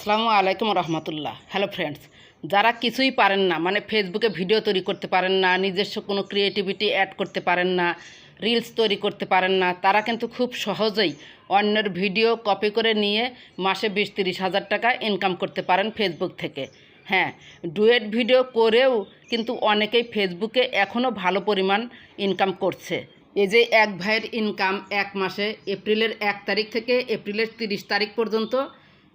আসসালামু আলাইকুম রহমতুল্লাহ। Hello friends যারা কিছুই পারেন না মানে ফেসবুকে ভিডিও তৈরি করতে পারেন না, নিজস্ব কোনো ক্রিয়েটিভিটি অ্যাড করতে পারেন না রিলস তৈরি করতে পারেন না, তারা কিন্তু খুব সহজেই অন্যের ভিডিও কপি করে নিয়ে মাসে বিশ তিরিশ হাজার টাকা ইনকাম করতে পারেন ফেসবুক থেকে। হ্যাঁ ডুয়েট ভিডিও করেও কিন্তু অনেকেই ফেসবুকে এখনও ভালো পরিমাণ ইনকাম করছে। এই যে এক ভাইয়ের ইনকাম এক মাসে, এপ্রিলের এক তারিখ থেকে এপ্রিলের তিরিশ তারিখ পর্যন্ত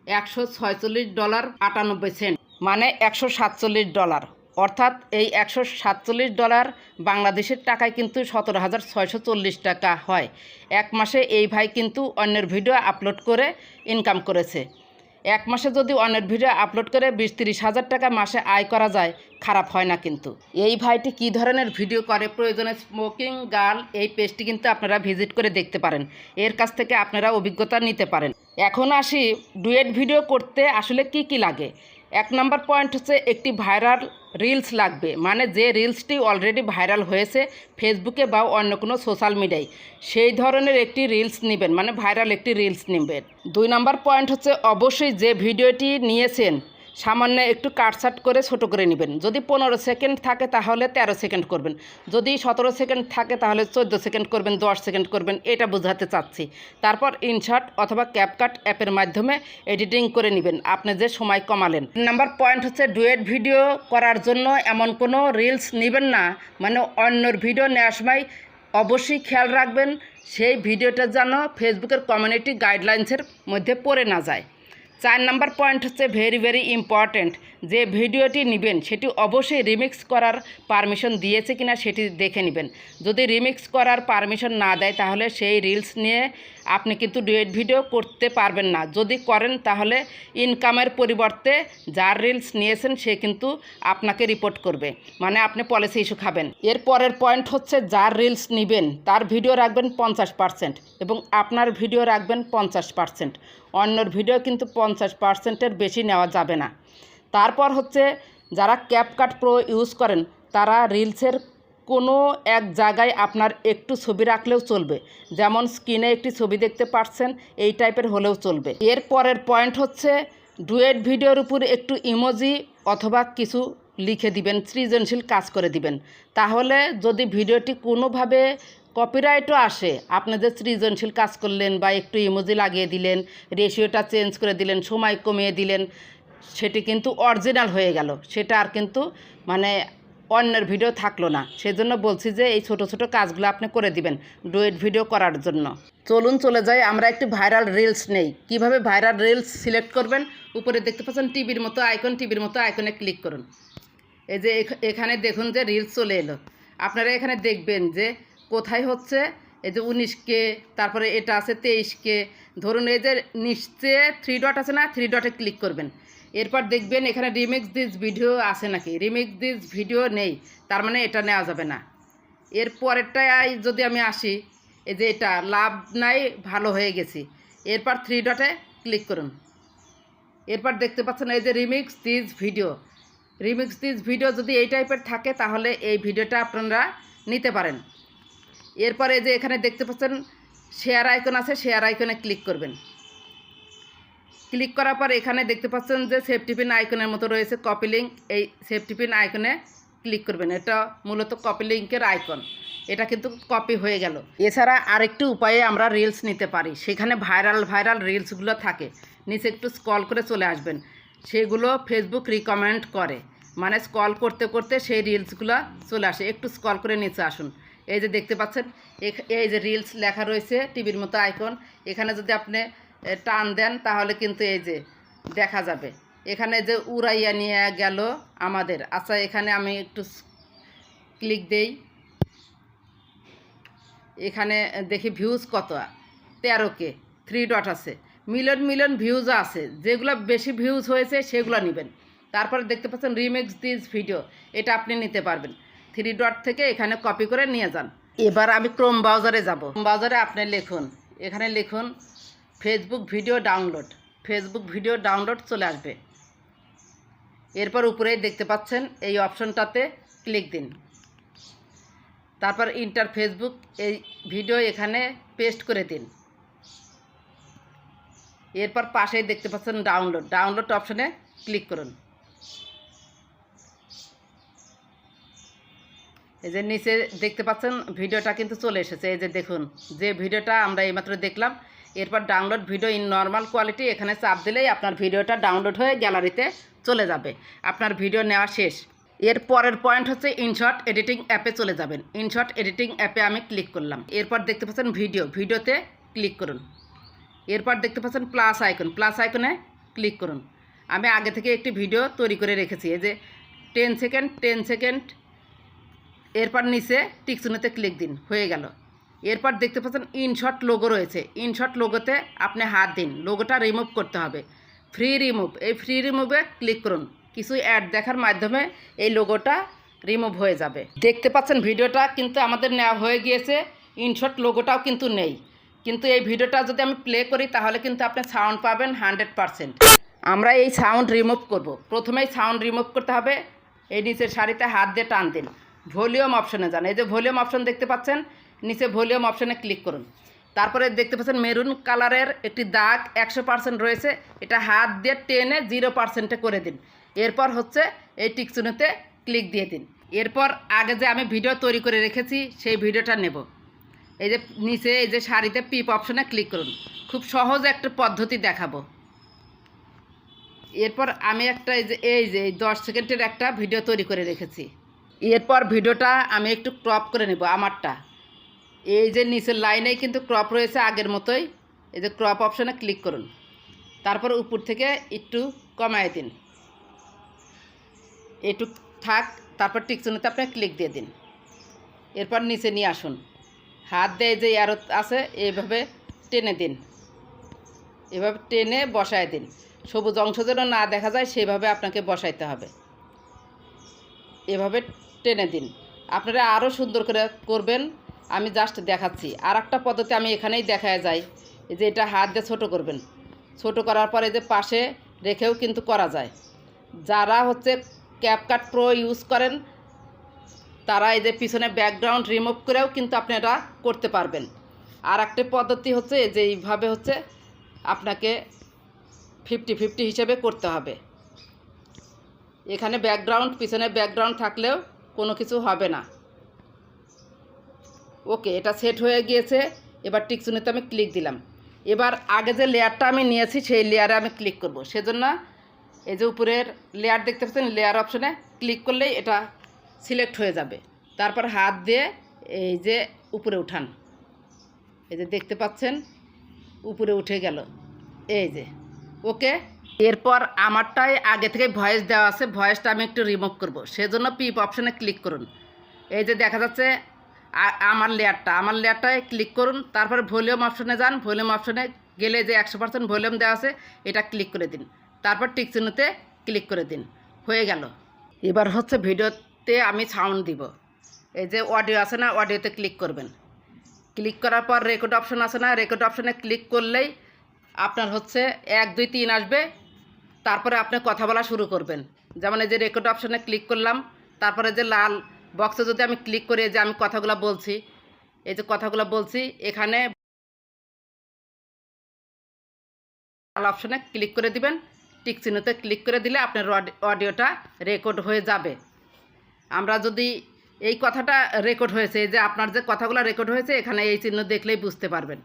একশো ছয়চল্লিশ ডলার আটানব্বই সেন্ট মানে একশো সাতচল্লিশ ডলার। অর্থাৎ এই একশো সাতচল্লিশ ডলার বাংলাদেশের টাকায় কিন্তু সতেরো হাজার ছয়শো চল্লিশ টাকা হয়। এক মাসে এই ভাই কিন্তু অন্যের ভিডিও আপলোড করে ইনকাম করেছে। এক মাসে যদি অন্যের ভিডিও আপলোড করে বিশ তিরিশ হাজার টাকা মাসে আয় করা যায়, খারাপ হয় না কিন্তু। এই ভাইটি কী ধরনের ভিডিও করে? প্রয়োজনে স্মোকিং গার্ল এই পেজটি কিন্তু আপনারা ভিজিট করে দেখতে পারেন। এর কাছ থেকে আপনারা অভিজ্ঞতা নিতে পারেন। এখন আসি ডুয়েট ভিডিও করতে আসলে কি কি লাগে। এক নম্বর পয়েন্ট হচ্ছে একটি ভাইরাল রিলস লাগবে মানে যে রিলসটি অলরেডি ভাইরাল হয়েছে ফেসবুকে বা অন্য কোনো সোশ্যাল মিডিয়ায় সেই ধরনের একটি রিলস নেবেন মানে ভাইরাল একটি রিলস নেবেন। দুই নম্বর পয়েন্ট হচ্ছে অবশ্যই যে ভিডিওটি নিয়েছেন সামান্য একটু কাটসাট করে ছোট করে নেবেন। যদি পনেরো সেকেন্ড থাকে তাহলে তেরো সেকেন্ড করবেন। যদি সতেরো সেকেন্ড থাকে তাহলে চোদ্দ সেকেন্ড করবেন, দশ সেকেন্ড করবেন, এটা বোঝাতে চাচ্ছি। তারপর ইনশার্ট অথবা ক্যাপকাট অ্যাপের মাধ্যমে এডিটিং করে নেবেন। আপনি যে সময় কমালেন। নাম্বার পয়েন্ট হচ্ছে ডুয়েট ভিডিও করার জন্য এমন কোনো রিলস নেবেন না। মানে অন্যর ভিডিও নেওয়ার সময় অবশ্যই খেয়াল রাখবেন। সেই ভিডিওটা যেন ফেসবুকের কমিউনিটি গাইডলাইন্সের মধ্যে পড়ে না যায়। চার নম্বর পয়েন্ট হচ্ছে ভেরি ভেরি ইম্পর্ট্যান্ট যে ভিডিওটি নেবেন, সেটি অবশ্যই রিমিক্স করার পারমিশন দিয়েছে কিনা সেটি দেখে নেবেন। যদি রিমিক্স করার পারমিশন না দেয়, তাহলে সেই রিলস নিয়ে আপনি কিন্তু ডুয়েট ভিডিও করতে পারবেন না। যদি করেন তাহলে ইনকামের পরিবর্তে যার রিলস নিয়েছেন সে কিন্তু আপনাকে রিপোর্ট করবে। মানে আপনি পলিসি ইস্যু খাবেন। এর পরের পয়েন্ট হচ্ছে যার রিলস নেবেন, তার ভিডিও রাখবেন পঞ্চাশ পার্সেন্ট এবং আপনার ভিডিও রাখবেন পঞ্চাশ পার্সেন্ট। অন্যর ভিডিও কিন্তু পঞ্চাশ পার্সেন্টের বেশি নেওয়া যাবে না। তারপর হচ্ছে যারা ক্যাপকাট প্রো ইউজ করেন, তারা রিলসের কোনো এক জায়গায় আপনার একটু ছবি রাখলেও চলবে। যেমন স্ক্রিনে একটি ছবি দেখতে পাচ্ছেন এই টাইপের হলেও চলবে। এর পরের পয়েন্ট হচ্ছে ডুয়েট ভিডিওর উপর একটু ইমোজি অথবা কিছু লিখে দিবেন, সৃজনশীল কাজ করে দিবেন। তাহলে যদি ভিডিওটি কোনোভাবে কপিরাইটও আসে, আপনি যে সৃজনশীল কাজ করলেন বা একটু ইমোজি লাগিয়ে দিলেন রেশিওটা চেঞ্জ করে দিলেন, সময় কমিয়ে দিলেন, সেটি কিন্তু অরিজিনাল হয়ে গেল। সেটা আর কিন্তু মানে অন্যের ভিডিও থাকল না। সেজন্য বলছি যে এই ছোট ছোট কাজগুলো আপনি করে দিবেন ডুয়েট ভিডিও করার জন্য। চলুন চলে যাই, আমরা একটি ভাইরাল রিলস নেই। কীভাবে ভাইরাল রিলস সিলেক্ট করবেন? উপরে দেখতে পাচ্ছেন টিভির মতো আইকন, টিভির মতো আইকনে ক্লিক করুন। এই যে এখ- এখানে দেখুন যে রিলস চলে এলো। আপনারা এখানে দেখবেন যে কোথায় হচ্ছে? এই যে উনিশ কে, তারপরে এটা আছে তেইশ কে। ধরুন এই যে নিচে থ্রি ডট আছে না? থ্রি ডটে ক্লিক করবেন। এরপর দেখবেন এখানে রিমিক্স দিস ভিডিও আছে নাকি? রিমিক্স দিস ভিডিও নেই। তার মানে এটা নেওয়া যাবে না। এর পরেরটায় যদি আমি আসি, এই যে এটা, লাভ নাই, ভালো হয়ে গেছি। এরপর থ্রি ডটে ক্লিক করুন। এরপর দেখতে পাচ্ছেন এই যে remix this video remix this video যদি এই টাইপের থাকে, তাহলে এই ভিডিওটা আপনারা নিতে পারেন। এরপরে যে এখানে দেখতে পাচ্ছেন শেয়ার আইকন আছে শেয়ার আইকনে ক্লিক করবেন। ক্লিক করার পর এখানে দেখতে পাচ্ছেন যে সেফটি পিন আইকনের মতো রয়েছে কপি লিঙ্ক এই সেফটি পিন আইকনে ক্লিক করবেন। এটা মূলত কপি লিঙ্কের আইকন এটা কিন্তু কপি হয়ে গেল। এছাড়া আরেকটি উপায়ে আমরা রিলস নিতে পারি। সেখানে ভাইরাল ভাইরাল রিলসগুলো থাকে। নিচে একটু স্কল করে চলে আসবেন। সেগুলো ফেসবুক রিকমেন্ড করে। মানে স্কল করতে করতে সেই রিলসগুলো চলে আসে। একটু স্কল করে নিচে আসুন। এই যে দেখতে পাচ্ছেন এই যে রিলস লেখা রয়েছে টিভির মতো আইকন এখানে যদি আপনি টান দেন, তাহলে কিন্তু এই যে দেখা যাবে। এখানে যে উড়াইয়া নিয়ে গেল আমাদের। আচ্ছা এখানে আমি একটু ক্লিক দেই। এখানে দেখি ভিউজ কত? তেরো কে থ্রি ডট আছে। মিলিয়ন মিলিয়ন ভিউজ আছে। যেগুলো বেশি ভিউজ হয়েছে, সেগুলো নেবেন। তারপরে দেখতে পাচ্ছেন রিমিক্স দিস ভিডিও এটা আপনি নিতে পারবেন। থ্রি ডট থেকে এখানে কপি করে নিয়ে যান। এবার আমি ক্রোম ব্রাউজারে যাব। ক্রোম ব্রাউজারে আপনি লিখুন। এখানে লিখুন Facebook video download Facebook video download চলে আসবে। এরপর উপরেই দেখতে পাচ্ছেন এই অপশনটাতে ক্লিক দিন। তারপর ইন্টার ফেসবুক এই ভিডিও এখানে পেস্ট করে দিন। এরপর পাশেই দেখতে পাচ্ছেন ডাউনলোড ডাউনলোড অপশনে ক্লিক করুন। এই যে নিচে দেখতে পাচ্ছেন ভিডিওটা কিন্তু চলে এসেছে। এই যে দেখুন, যে ভিডিওটা আমরা এইমাত্র দেখলাম এরপর download video in normal quality এখানে চাপ দিলেই আপনার ভিডিওটা ডাউনলোড হয়ে গ্যালারিতে চলে যাবে। আপনার ভিডিও নেওয়া শেষ। এর পরের পয়েন্ট হচ্ছে ইনশর্ট এডিটিং অ্যাপে চলে যাবেন। ইনশর্ট এডিটিং অ্যাপে আমি ক্লিক করলাম। এরপর দেখতে পাচ্ছেন ভিডিও ভিডিওতে ক্লিক করুন। এরপর দেখতে পাচ্ছেন প্লাস আইকন প্লাস আইকনে ক্লিক করুন। আমি আগে থেকে একটি ভিডিও তৈরি করে রেখেছি। এই যে টেন সেকেন্ড টেন সেকেন্ড এরপর নিচে টিকসুনেতে ক্লিক দিন। হয়ে গেল। এরপর দেখতে পাচ্ছেন ইনশট লোগো রয়েছে। ইনশট লোগোতে আপনি হাত দিন। লোগোটা রিমুভ করতে হবে। Free remove. এই ফ্রি রিমুভে ক্লিক করুন। কিছু অ্যাড দেখার মাধ্যমে এই লোগোটা রিমুভ হয়ে যাবে। দেখতে পাচ্ছেন ভিডিওটা কিন্তু আমাদের নেওয়া হয়ে গিয়েছে। ইনশট লোগোটাও কিন্তু নেই। কিন্তু এই ভিডিওটা যদি আমি প্লে করি, তাহলে কিন্তু আপনি সাউন্ড পাবেন হান্ড্রেড পারসেন্ট। আমরা এই সাউন্ড রিমুভ করব। প্রথমেই সাউন্ড রিমুভ করতে হবে। এই নিচের শাড়িতে হাত দিয়ে টান দিন। ভলিউম অপশনে যান। এই যে ভলিউম অপশন দেখতে পাচ্ছেন নিচে ভলিউম অপশানে ক্লিক করুন। তারপরে দেখতে পাচ্ছেন মেরুন কালারের একটি দাগ একশো পার্সেন্ট রয়েছে। এটা হাত দিয়ে টেনে জিরো পার্সেন্টে করে দিন। এরপর হচ্ছে এই টিকচুনিতে ক্লিক দিয়ে দিন। এরপর আগে যে আমি ভিডিও তৈরি করে রেখেছি, সেই ভিডিওটা নেব। এই যে নিচে এই যে শাড়িতে পিপ অপশানে ক্লিক করুন। খুব সহজ একটা পদ্ধতি দেখাবো। এরপর আমি একটা এই যে এই যে দশ সেকেন্ডের একটা ভিডিও তৈরি করে রেখেছি। এরপর ভিডিওটা আমি একটু ক্রপ করে নেব আমারটা। এই যে নিচের লাইনেই কিন্তু ক্রপ রয়েছে আগের মতোই। এই যে ক্রপ অপশানে ক্লিক করুন। তারপর উপর থেকে একটু কমায় দিন। একটু থাক, তারপর টিকচুনিতে আপনি ক্লিক দিয়ে দিন। এরপর নিচে নিয়ে আসুন। হাত দিয়ে যে অ্যারো আছে এইভাবে টেনে দিন। এভাবে টেনে বসায় দিন। সবুজ অংশ যেন না দেখা যায়, সেভাবে আপনাকে বসাইতে হবে। এভাবে টেনে দিন। আপনারা আরও সুন্দর করে করবেন। আমি জাস্ট দেখাচ্ছি। আর একটা পদ্ধতি আমি এখানেই দেখায় যাই, এই যে এটা হাত দিয়ে ছোটো করবেন। ছোটো করার পরে যে পাশে রেখেও কিন্তু করা যায়। যারা হচ্ছে ক্যাপকাট প্রো ইউজ করেন, তারা এই যে পিছনে ব্যাকগ্রাউন্ড রিমুভ করেও কিন্তু আপনারা করতে পারবেন। আর একটা পদ্ধতি হচ্ছে যে এইভাবে হচ্ছে আপনাকে ফিফটি ফিফটি হিসেবে করতে হবে। এখানে ব্যাকগ্রাউন্ড পিছনে ব্যাকগ্রাউন্ড থাকলেও কোনো কিছু হবে না। ওকে, এটা সেট হয়ে গিয়েছে। এবার টিকচুনিতে আমি ক্লিক দিলাম। এবার আগে যে লেয়ারটা আমি নিয়েছি, সেই লেয়ারে আমি ক্লিক করব। সেজন্য এই যে উপরের লেয়ার দেখতে পাচ্ছেন লেয়ার অপশনে ক্লিক করলেই এটা সিলেক্ট হয়ে যাবে। তারপর হাত দিয়ে এই যে উপরে উঠান। এই যে দেখতে পাচ্ছেন, উপরে উঠে গেল। এই যে, ওকে। এরপর আমারটাই আগে থেকে ভয়েস দেওয়া আছে। ভয়েসটা আমি একটু রিমুভ করব। সেজন্য পিপ অপশনে ক্লিক করুন। এই যে দেখা যাচ্ছে আমার লেয়ারটা আমার লেয়ারটায় ক্লিক করুন, তারপরে ভলিউম অপশনে যান। ভলিউম অপশনে গেলে যে একশো পার্সেন্ট ভলিউম দেওয়া আছে, এটা ক্লিক করে দিন। তারপর টিকচিহ্নতে ক্লিক করে দিন। হয়ে গেল। এবার হচ্ছে ভিডিওতে আমি সাউন্ড দিব। এই যে অডিও আছে না অডিওতে ক্লিক করবেন। ক্লিক করার পর রেকর্ড অপশন আছে না রেকর্ড অপশনে ক্লিক করলেই আপনার হচ্ছে এক, দুই, তিন আসবে। তারপরে আপনি কথা বলা শুরু করবেন। যেমন এই যে রেকর্ড অপশনে ক্লিক করলাম, তারপরে যে লাল বক্সে যদি আমি ক্লিক করি যে আমি কথাগুলো বলছি, এই যে কথাগুলো বলছি, এখানে অপশনে ক্লিক করে দিবেন। টিক চিহ্নতে ক্লিক করে দিলে আপনার অডিওটা রেকর্ড হয়ে যাবে। আমরা যদি এই কথাটা রেকর্ড হয়েছে যে আপনার যে কথাগুলো রেকর্ড হয়েছে, এখানে এই চিহ্ন দেখলেই বুঝতে পারবেন।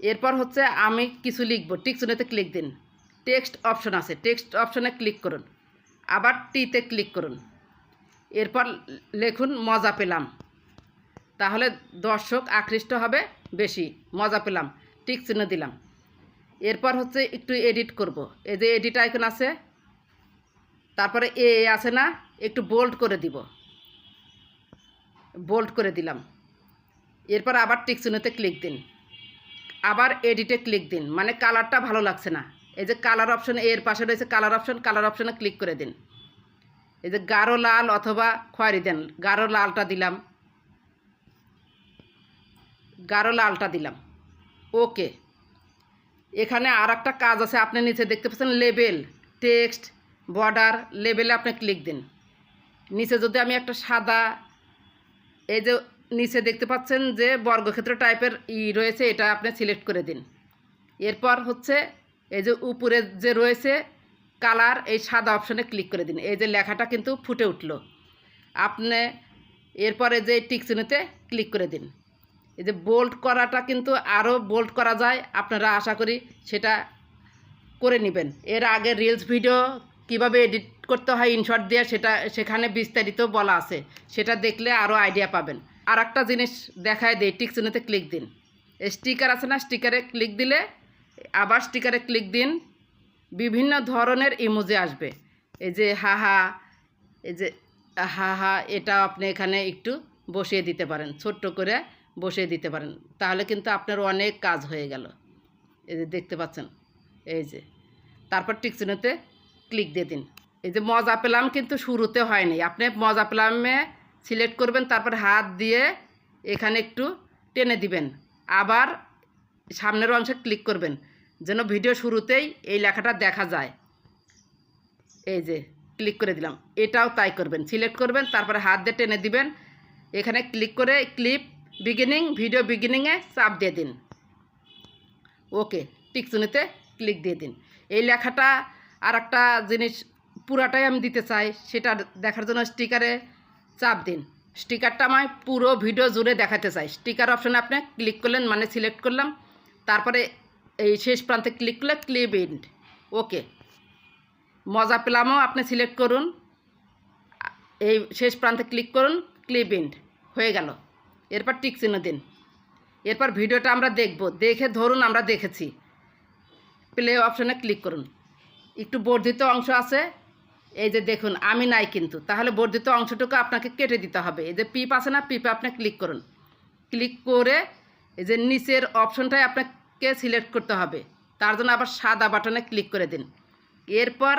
এরপর হচ্ছে আমি কিছু লিখব। টিক চিহ্নতে ক্লিক দিন। টেক্সট অপশন আছে। টেক্সট অপশনে ক্লিক করুন। আবার টিতে ক্লিক করুন। এরপর লেখুন, মজা পেলাম। তাহলে দর্শক আকৃষ্ট হবে বেশি। মজা পেলাম টিক চিহ্ন দিলাম। এরপর হচ্ছে একটু এডিট করব। এই যে এডিট আইকন আছে, তারপরে এ আছে না, একটু বোল্ড করে দিব। বোল্ড করে দিলাম। এরপর আবার টিকচিহ্নতে ক্লিক দিন। আবার এডিটে ক্লিক দিন। মানে কালারটা ভালো লাগছে না। এই যে কালার অপশন এর পাশে রয়েছে কালার অপশন কালার অপশনে ক্লিক করে দিন। এই যে গাঢ় লাল অথবা খয়েরি দেন, গাঢ় লালটা দিলাম। গাঢ় লালটা দিলাম। ওকে। এখানে আর একটা কাজ আছে, আপনি নিচে দেখতে পাচ্ছেন লেবেল, টেক্সট, বর্ডার, লেবেলে আপনি ক্লিক দিন। নিচে যদি আমি একটা সাদা, এই যে নিচে দেখতে পাচ্ছেন যে বর্গক্ষেত্র টাইপের ই রয়েছে, এটা আপনি সিলেক্ট করে দিন। এরপর হচ্ছে এই যে উপরে যে রয়েছে কালার এই সাদা অপশনে ক্লিক করে দিন। এই যে লেখাটা কিন্তু ফুটে উঠল। আপনি এরপরে যে টিকচিনুতে ক্লিক করে দিন। এই যে বোল্ড করাটা কিন্তু আরও বোল্ড করা যায়, আপনারা আশা করি সেটা করে নেবেন। এর আগে রিলস ভিডিও কীভাবে এডিট করতে হয় ইনশর্ট দিয়ে সেটা সেখানে বিস্তারিত বলা আছে। সেটা দেখলে আরও আইডিয়া পাবেন। আর একটা জিনিস দেখায় দিই টিকচিনুতে ক্লিক দিন। স্টিকার আছে না স্টিকারে ক্লিক দিলে আবার স্টিকারে ক্লিক দিন। বিভিন্ন ধরনের ইমোজি আসবে। এই যে, হা হা এই যে হাহা এটা আপনি এখানে একটু বসিয়ে দিতে পারেন, ছোট্ট করে বসিয়ে দিতে পারেন। তাহলে কিন্তু আপনার অনেক কাজ হয়ে গেল। এই যে, দেখতে পাচ্ছেন? এই যে, তারপর টিকচিনোতে ক্লিক দিয়ে দিন। এই যে, মজা পেলাম কিন্তু শুরুতে হয়নি। আপনি মজা পেলামে সিলেক্ট করবেন, তারপর হাত দিয়ে এখানে একটু টেনে দিবেন। আবার সামনের অংশে ক্লিক করবেন। যেন ভিডিও শুরুতেই এই লেখাটা দেখা যায়। এই যে ক্লিক করে দিলাম। এটাও তাই করবেন। সিলেক্ট করবেন, তারপরে হাত দিয়ে টেনে দিবেন। এখানে ক্লিক করে ক্লিপ বিগিনিং ভিডিও বিগিনিংয়ে চাপ দিয়ে দিন। ওকে টিকচুনিতে ক্লিক দিয়ে দিন। এই লেখাটা আর একটা জিনিস পুরাটাই আমি দিতে চাই, সেটা দেখার জন্য স্টিকারে চাপ দিন। স্টিকারটা আমায় পুরো ভিডিও জুড়ে দেখাতে চাই। স্টিকার অপশনে আপনি ক্লিক করলেন মানে সিলেক্ট করলাম। তারপরে এই শেষ প্রান্তে ক্লিক করলে ক্লিপ ইন্ড ওকে মজা পেলামও, আপনি সিলেক্ট করুন। এই শেষ প্রান্তে ক্লিক করুন ক্লিপ ইন্ড হয়ে গেল। এরপর টিক চিহ্ন দিন। এরপর ভিডিওটা আমরা দেখব। দেখে ধরুন আমরা দেখেছি। প্লে অপশনে ক্লিক করুন। একটু বর্ধিত অংশ আছে। এই যে দেখুন, আমি নাই কিন্তু। তাহলে বর্ধিত অংশটুকু আপনাকে কেটে দিতে হবে। এই যে পিপ আছে না পিপে আপনি ক্লিক করুন। ক্লিক করে এই যে নিচের অপশনটাই আপনাকে সিলেক্ট করতে হবে? তার জন্য আবার সাদা বাটনে ক্লিক করে দিন। এরপর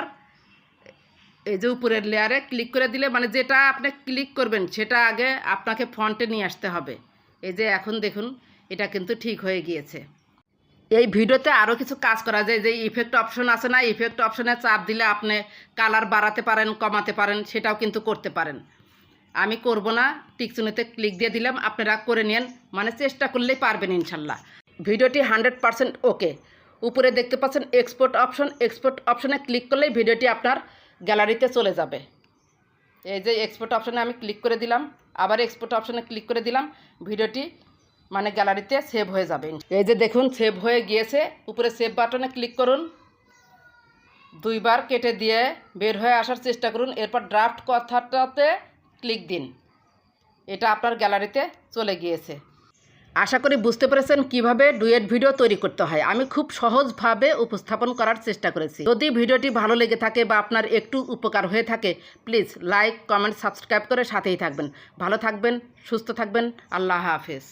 এই যে উপরের লেয়ারে ক্লিক করে দিলে মানে যেটা আপনি ক্লিক করবেন, সেটা আগে আপনাকে ফন্টে নিয়ে আসতে হবে। এই যে এখন দেখুন, এটা কিন্তু ঠিক হয়ে গিয়েছে। এই ভিডিওতে আরও কিছু কাজ করা যায়, যে ইফেক্ট অপশন আছে না ইফেক্ট অপশনে চাপ দিলে আপনি কালার বাড়াতে পারেন, কমাতে পারেন, সেটাও কিন্তু করতে পারেন। আমি করব না, টিকচুনিতে ক্লিক দিয়ে দিলাম, আপনারা করে নেন মানে চেষ্টা করলেই পারবেন ইনশাল্লাহ। ভিডিওটি হান্ড্রেড পারসেন্ট ওকে। উপরে দেখতে পাচ্ছেন এক্সপোর্ট অপশন এক্সপোর্ট অপশনে ক্লিক করলেই ভিডিওটি আপনার গ্যালারিতে চলে যাবে। এই যে এক্সপোর্ট অপশনে আমি ক্লিক করে দিলাম, আবার এক্সপোর্ট অপশনে ক্লিক করে দিলাম, ভিডিওটি মানে গ্যালারিতে সেভ হয়ে যাবে। এই যে দেখুন সেভ হয়ে গিয়েছে। উপরে সেভ বাটনে ক্লিক করুন। দুইবার কেটে দিয়ে বের হয়ে আসার চেষ্টা করুন। এরপর ড্রাফট কথাটাতে ক্লিক দিন। এটা আপনার গ্যালারিতে চলে গিয়েছে। আশা করি বুঝতে পেরেছেন কীভাবে ডুয়েট ভিডিও তৈরি করতে হয়। আমি খুব সহজভাবে উপস্থাপন করার চেষ্টা করেছি। যদি ভিডিওটি ভালো লেগে থাকে বা আপনার একটু উপকার হয়ে থাকে, প্লিজ লাইক, কমেন্ট, সাবস্ক্রাইব করে সাথেই থাকবেন। ভালো থাকবেন, সুস্থ থাকবেন। আল্লাহ হাফেজ।